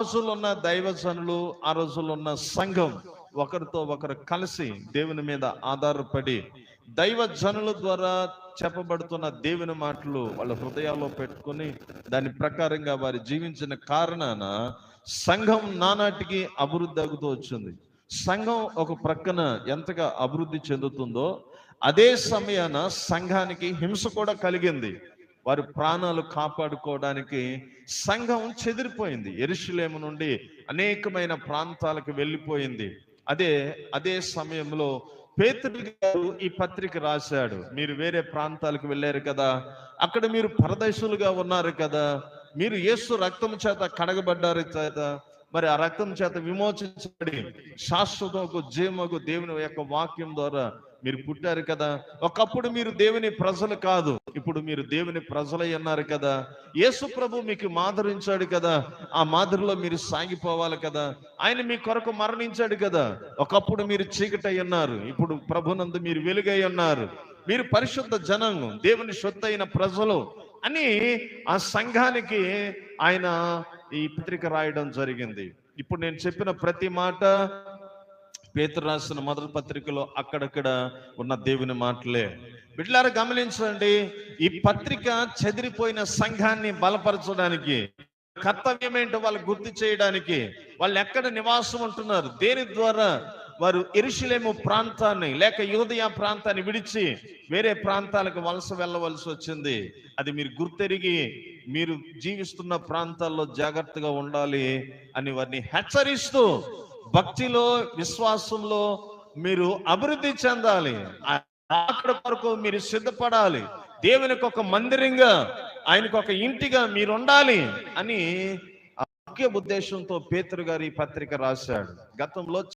రోజుల్లో ఉన్న దైవజనులు ఆ రోజులున్న ఉన్న సంఘం ఒకరితో ఒకరు కలిసి దేవుని మీద ఆధారపడి దైవ జనుల ద్వారా చెప్పబడుతున్న దేవుని మాటలు వాళ్ళ హృదయాల్లో పెట్టుకొని దాని ప్రకారంగా వారు జీవించిన కారణాన సంఘం నానాటికి అభివృద్ధి అవుతూ వచ్చింది. సంఘం ఒక ప్రక్కన ఎంతగా అభివృద్ధి చెందుతుందో అదే సమయాన సంఘానికి హింస కూడా కలిగింది. వారి ప్రాణాలు కాపాడుకోవడానికి సంఘం చెదిరిపోయింది. ఎరుషులేము నుండి అనేకమైన ప్రాంతాలకు వెళ్ళిపోయింది. అదే అదే సమయంలో పేతురు గారు ఈ పత్రిక రాశాడు. మీరు వేరే ప్రాంతాలకు వెళ్ళారు కదా. అక్కడ మీరు పరదేశులుగా ఉన్నారు కదా. మీరు యేసు రక్తం చేత కడగబడ్డారు చేత. మరి ఆ రక్తం చేత విమోచించబడి శాశ్వతకు జీవకు దేవుని యొక్క వాక్యం ద్వారా మీరు పుట్టారు కదా. ఒకప్పుడు మీరు దేవుని ప్రజలు కాదు. ఇప్పుడు మీరు దేవుని ప్రజలై అన్నారు కదా. యేసు ప్రభు మీకు మాదరించాడు కదా. ఆ మాదిరిలో మీరు సాగిపోవాలి కదా. ఆయన మీ కొరకు మరణించాడు కదా. ఒకప్పుడు మీరు చీకటై ఉన్నారు. ఇప్పుడు ప్రభునందు మీరు వెలుగై ఉన్నారు. మీరు పరిశుద్ధ జనం దేవుని సొత్తైన ప్రజలు అని ఆ సంఘానికి ఆయన ఈ పత్రిక రాయడం జరిగింది. ఇప్పుడు నేను చెప్పిన ప్రతి మాట పేతురు రాసిన మొదటి పత్రికలో అక్కడక్కడ ఉన్న దేవుని మాటలే. బిడ్లారు గమనించండి ఈ పత్రిక చెదిరిపోయిన సంఘాన్ని బలపరచడానికి కర్తవ్యం ఏంటో వాళ్ళు గుర్తు చేయడానికి వాళ్ళు ఎక్కడ నివాసం ఉంటున్నారు? దేని ద్వారా? వారు ఇరుషులేము ప్రాంతాన్ని లేక యోదయ ప్రాంతాన్ని విడిచి వేరే ప్రాంతాలకు వలస వెళ్ళవలసి వచ్చింది. అది మీరు గుర్తెరిగి మీరు జీవిస్తున్న ప్రాంతాల్లో జాగ్రత్తగా ఉండాలి అని వారిని హెచ్చరిస్తూ భక్తిలో విశ్వాసంలో మీరు అభివృద్ధి చెందాలి. అక్కడ కొరకు మీరు సిద్ధపడాలి. దేవునికి ఒక మందిరంగా ఆయనకు ఒక ఇంటిగా మీరు ఉండాలి అని ముఖ్య ఉద్దేశంతో పేతురు గారి పత్రిక రాశాడు. గతంలో